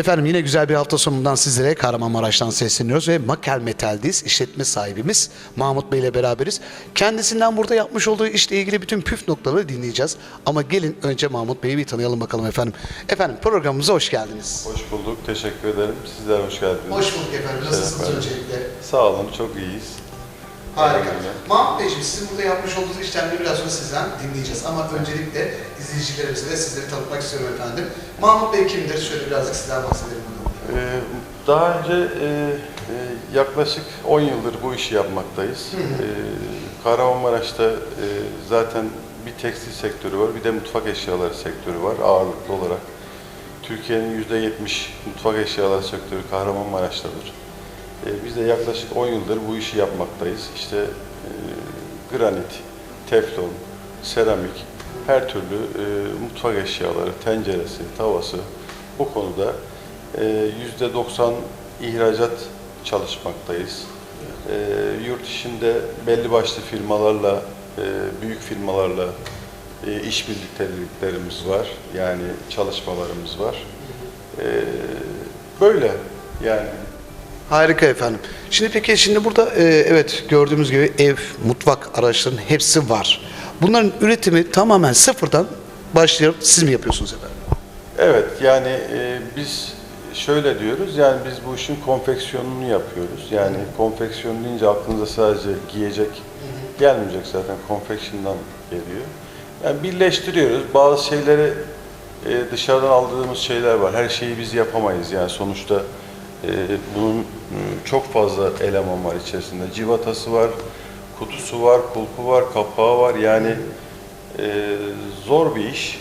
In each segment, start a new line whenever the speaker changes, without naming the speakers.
Efendim yine güzel bir hafta sonundan sizlere Kahramanmaraş'tan sesleniyoruz ve Makel Metal'deyiz. İşletme sahibimiz Mahmut Bey ile beraberiz. Kendisinden burada yapmış olduğu işle ilgili bütün püf noktaları dinleyeceğiz. Ama gelin önce Mahmut Bey'i bir tanıyalım bakalım efendim. Efendim programımıza hoş geldiniz.
Hoş bulduk, teşekkür ederim. Sizler hoş geldiniz.
Hoş bulduk efendim. Nasılsınız öncelikle?
Sağ olun, çok iyiyiz.
Harika. Mahmut Beyciğim sizin burada yapmış olduğunuz işlemleri biraz sonra sizden dinleyeceğiz. Ama öncelikle izleyicilerimize de sizleri tanıtmak istiyorum efendim. Mahmut Bey kimdir? Şöyle birazcık sizden bahsedelim.
Ee, daha önce e, e, yaklaşık 10 yıldır bu işi yapmaktayız. Ee, Kahramanmaraş'ta e, zaten bir tekstil sektörü var, bir de mutfak eşyaları sektörü var ağırlıklı olarak. Türkiye'nin %70 mutfak eşyaları sektörü Kahramanmaraş'tadır. Ee, biz de yaklaşık 10 yıldır bu işi yapmaktayız. İşte e, granit, teflon, seramik, her türlü e, mutfak eşyaları, tenceresi, tavası bu konuda e, %90 ihracat çalışmaktayız. E, yurt içinde belli başlı firmalarla, e, büyük firmalarla e, işbirlikteliklerimiz var. Yani çalışmalarımız var. E, böyle yani
Harika efendim. Şimdi peki şimdi burada e, evet gördüğümüz gibi ev, mutfak araçlarının hepsi var. Bunların üretimi tamamen sıfırdan başlayıp siz mi yapıyorsunuz efendim?
Evet yani e, biz şöyle diyoruz yani biz bu işin konfeksiyonunu yapıyoruz. Yani konfeksiyon deyince aklınıza sadece giyecek gelmeyecek zaten konfeksiyondan geliyor. Yani birleştiriyoruz. Bazı şeyleri e, dışarıdan aldığımız şeyler var. Her şeyi biz yapamayız yani sonuçta bunun e, çok fazla eleman var içerisinde. Civatası var, kutusu var, kulpu var, kapağı var. Yani e, zor bir iş.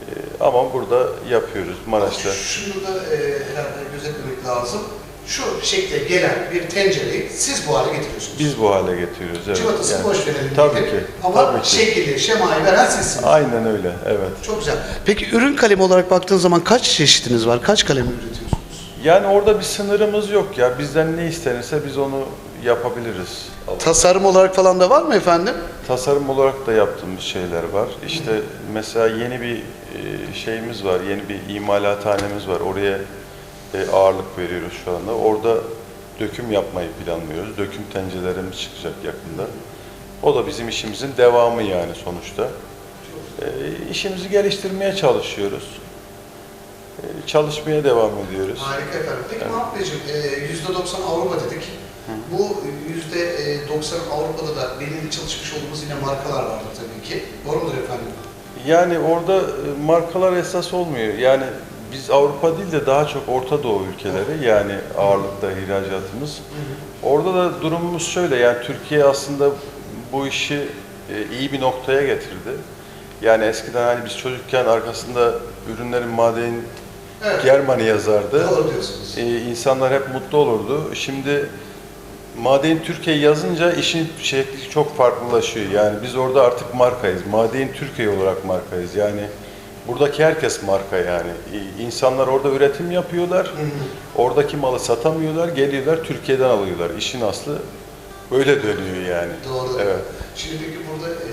Ee, Ama burada yapıyoruz Maraş'ta.
Şunu da e, herhalde gözetlemek lazım. Şu şekle gelen bir tencereyi siz bu hale getiriyorsunuz.
Biz bu hale getiriyoruz. Evet.
Civatasını
Yani-
boş verelim.
Tabii ki.
Ama
tabii ki.
şekli, şemayı veren sizsiniz.
Aynen öyle. Evet.
Çok güzel. Peki ürün kalemi olarak baktığın zaman kaç çeşitiniz var? Kaç kalem üretiyorsunuz?
Yani orada bir sınırımız yok ya. Bizden ne istenirse biz onu yapabiliriz.
Tasarım olarak falan da var mı efendim?
Tasarım olarak da yaptığımız şeyler var. İşte mesela yeni bir e, şeyimiz var. Yeni bir imalathanemiz var. Oraya e, ağırlık veriyoruz şu anda. Orada döküm yapmayı planlıyoruz. Döküm tencerelerimiz çıkacak yakında. O da bizim işimizin devamı yani sonuçta. E, işimizi geliştirmeye çalışıyoruz. Çalışmaya devam ediyoruz.
Harika efendim. Peki Mahmut Beyciğim, e, %90 Avrupa dedik. Bu %90 Avrupa'da da belirli çalışmış olduğumuz yine markalar vardır tabii ki. Doğru mudur efendim?
Yani orada e, markalar esas olmuyor. Yani biz Avrupa değil de daha çok Orta Doğu ülkeleri yani ağırlıkta ihracatımız. Orada da durumumuz şöyle yani Türkiye aslında bu işi e, iyi bir noktaya getirdi. Yani eskiden hani biz çocukken arkasında ürünlerin maden
Evet.
Germany yazardı.
Doğru diyorsunuz.
Ee, insanlar hep mutlu olurdu. Şimdi Maden Türkiye yazınca işin şekli çok farklılaşıyor. Yani biz orada artık markayız. Maden Türkiye olarak markayız. Yani buradaki herkes marka yani. İnsanlar orada üretim yapıyorlar. Oradaki malı satamıyorlar. Geliyorlar Türkiye'den alıyorlar. İşin aslı böyle dönüyor yani.
Doğru.
Evet.
Şimdi peki burada e,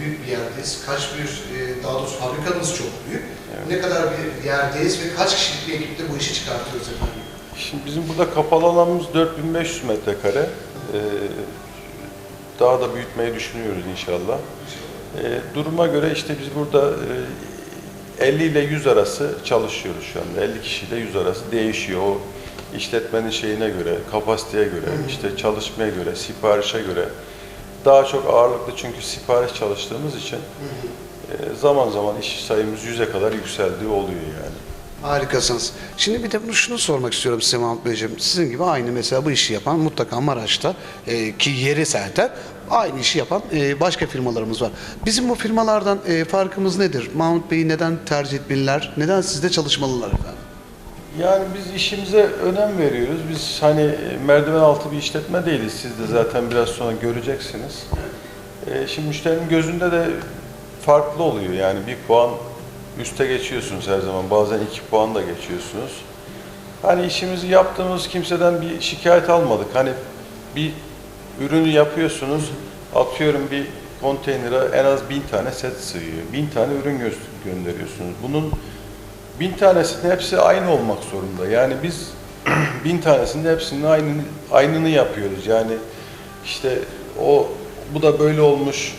büyük bir yerdeyiz. Kaç bir, e, daha doğrusu fabrikamız çok büyük. Ne kadar bir yerdeyiz ve kaç kişilik bir ekiple bu işi çıkartıyoruz efendim?
Şimdi bizim burada kapalı alanımız 4500 metrekare. Ee, daha da büyütmeyi düşünüyoruz inşallah. Ee, duruma göre işte biz burada e, 50 ile 100 arası çalışıyoruz şu anda. 50 kişiyle 100 arası değişiyor. O işletmenin şeyine göre, kapasiteye göre, işte çalışmaya göre, siparişe göre. Daha çok ağırlıklı çünkü sipariş çalıştığımız için e, zaman zaman iş sayımız 100'e kadar yükseldiği oluyor yani.
Harikasınız. Şimdi bir de bunu şunu sormak istiyorum size Mahmut Beyciğim. Sizin gibi aynı mesela bu işi yapan mutlaka Maraş'ta e, ki yeri zaten aynı işi yapan e, başka firmalarımız var. Bizim bu firmalardan e, farkımız nedir? Mahmut Bey'i neden tercih etmeliler? Neden sizde çalışmalılar efendim?
Yani biz işimize önem veriyoruz. Biz hani e, merdiven altı bir işletme değiliz. Siz de zaten biraz sonra göreceksiniz. E, şimdi müşterinin gözünde de farklı oluyor. Yani bir puan üste geçiyorsunuz her zaman. Bazen iki puan da geçiyorsunuz. Hani işimizi yaptığımız kimseden bir şikayet almadık. Hani bir ürünü yapıyorsunuz, atıyorum bir konteynere en az bin tane set sığıyor. Bin tane ürün gö- gönderiyorsunuz. Bunun bin tanesinin hepsi aynı olmak zorunda. Yani biz bin tanesinin hepsinin aynını, aynını yapıyoruz. Yani işte o bu da böyle olmuş,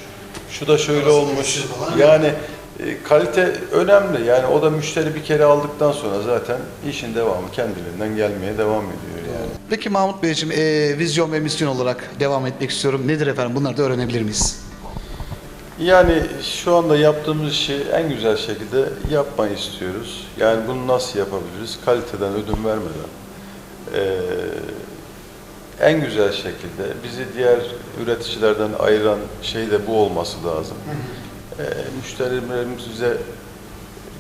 şu da şöyle olmuş. Yani e, kalite önemli. Yani o da müşteri bir kere aldıktan sonra zaten işin devamı kendiliğinden gelmeye devam ediyor yani.
Peki Mahmut Beyciğim e, vizyon ve misyon olarak devam etmek istiyorum. Nedir efendim? Bunları da öğrenebilir miyiz?
Yani şu anda yaptığımız işi en güzel şekilde yapmayı istiyoruz. Yani bunu nasıl yapabiliriz? Kaliteden ödün vermeden. Ee, en güzel şekilde bizi diğer üreticilerden ayıran şey de bu olması lazım. Ee, müşterilerimiz bize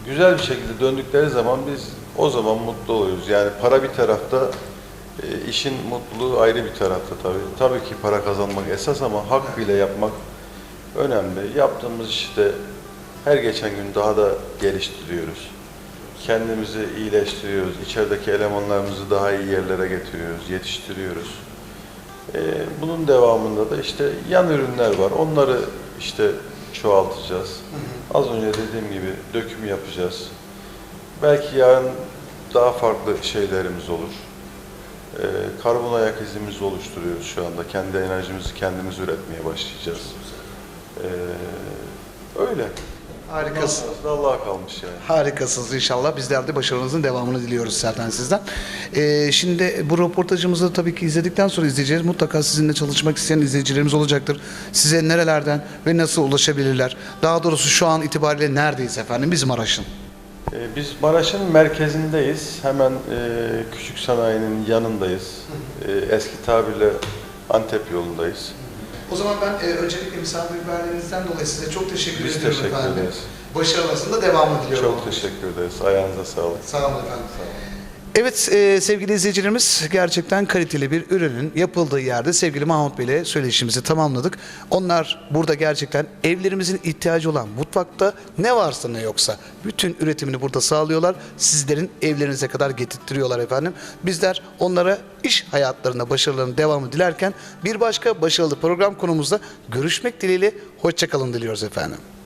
güzel bir şekilde döndükleri zaman biz o zaman mutlu oluyoruz. Yani para bir tarafta, e, işin mutluluğu ayrı bir tarafta tabii. Tabii ki para kazanmak esas ama hakkıyla yapmak önemli. Yaptığımız işi de her geçen gün daha da geliştiriyoruz. Kendimizi iyileştiriyoruz. İçerideki elemanlarımızı daha iyi yerlere getiriyoruz, yetiştiriyoruz. Ee, bunun devamında da işte yan ürünler var. Onları işte çoğaltacağız. Az önce dediğim gibi döküm yapacağız. Belki yarın daha farklı şeylerimiz olur. Ee, karbon ayak izimizi oluşturuyoruz şu anda. Kendi enerjimizi kendimiz üretmeye başlayacağız. Ee, öyle.
Harikasın.
Aslında Allah'a kalmış yani.
Harikasınız inşallah. Bizler de başarınızın devamını diliyoruz zaten sizden. Ee, şimdi bu röportajımızı tabii ki izledikten sonra izleyeceğiz. Mutlaka sizinle çalışmak isteyen izleyicilerimiz olacaktır. Size nerelerden ve nasıl ulaşabilirler? Daha doğrusu şu an itibariyle neredeyiz efendim? Bizim Maraş'ın.
Ee, Biz Maraş'ın merkezindeyiz. Hemen e, küçük sanayinin yanındayız. E, eski tabirle Antep yolundayız.
O zaman ben e, öncelikle misafirperverinizden dolayı size çok teşekkür
Biz
ediyorum
teşekkür
efendim.
ederiz.
Başarılarınızın devamını diliyorum.
Çok teşekkür ederiz. Ayağınıza sağlık.
Sağ olun efendim. Evet e, sevgili izleyicilerimiz gerçekten kaliteli bir ürünün yapıldığı yerde sevgili Mahmut Bey ile söyleşimizi tamamladık. Onlar burada gerçekten evlerimizin ihtiyacı olan mutfakta ne varsa ne yoksa bütün üretimini burada sağlıyorlar. Sizlerin evlerinize kadar getirtiyorlar efendim. Bizler onlara iş hayatlarında başarılarının devamı dilerken bir başka başarılı program konumuzda görüşmek dileğiyle hoşçakalın diliyoruz efendim.